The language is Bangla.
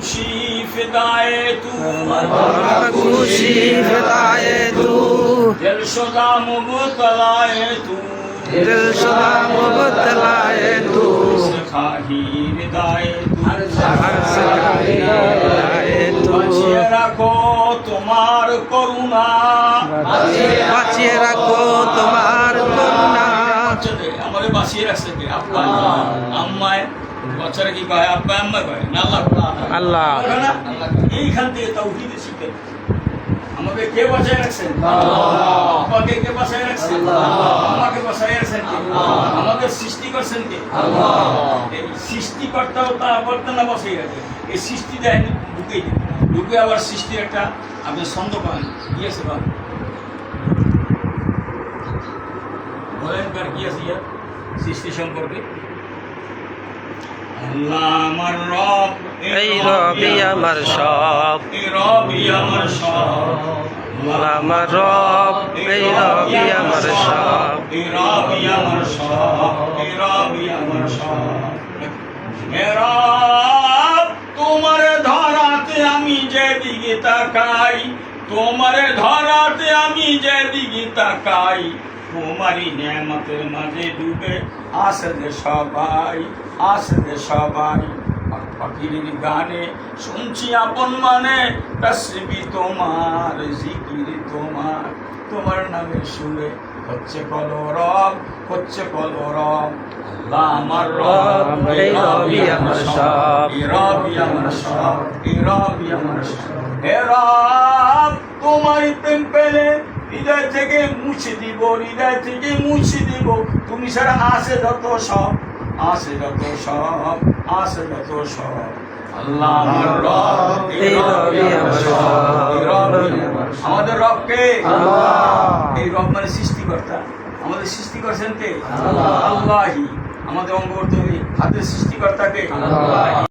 खुशी फिदाए तू हम खुशी फिदाए तू दिल शुदा मुबतलाए तू दिल शुदा मुबतलाए तू खाही विदाए तू हर सिखाए तू বাঁচিয়ে রাখো তোমার করুণা বাঁচিয়ে রাখো তোমার করুণা বাচ্চাদের আমাদের বাঁচিয়ে রাখছে কে আব্বা আম্মায় বাচ্চারা কি কয়? আব্বা আম্মা কয়? না আল্লাহ। আল্লাহ এইখান থেকে তাওহীদের শিক্ষা আমাকে কে বাঁচায় রাখছেন? আব্বাকে কে বাঁচায় রাখছেন? আমাকে বাঁচায় রাখছেন আমাদের সৃষ্টি করছেন কে? এই সৃষ্টিকর্তাও তা কর্তা না বসাই রাখে এই সৃষ্টি দেয় ঢুকে ঢুকে আবার সৃষ্টির একটা আপনি ছন্দ পান কি আছে বা বলেন কার কি আছে ইয়ার? সৃষ্টি সম্পর্কে। এই রবি আমার সব। রবই আমার সব। আমার রব এই রবি আমার সব। এই আমার সব। এই আমার সব। তোমার ধরাতে আমি যেদিকে তাকাই তোমার ধরাতে আমি যেদিকে তাকাই তোমারই নিয়ামতের মাঝে ডুবে আসে সবাই আসে সবাই। পাখির গানে শুনছি আপন মানে তসবি তোমার, জিকির তোমার। তোমার নামে সুরে হচ্ছে কলরব, হচ্ছে আল্লাহ আমার রব রবি আমার সব। রবি আমার সব রবি আমার সব। হে রব, তোমার প্রেম পেলে হৃদয় থেকে মুছে দিব হৃদয় থেকে মুছে দিব। তুমি ছাড়া আসে যত সব আসে যত সব আসে যত সব। আল্লাহ। আমাদের রবকে। এই রব মানে সৃষ্টিকর্তা। আমাদের সৃষ্টি করছেন কে আল্লাহি। আমাদের অঙ্গবর্তী হাতের সৃষ্টিকর্তাকে?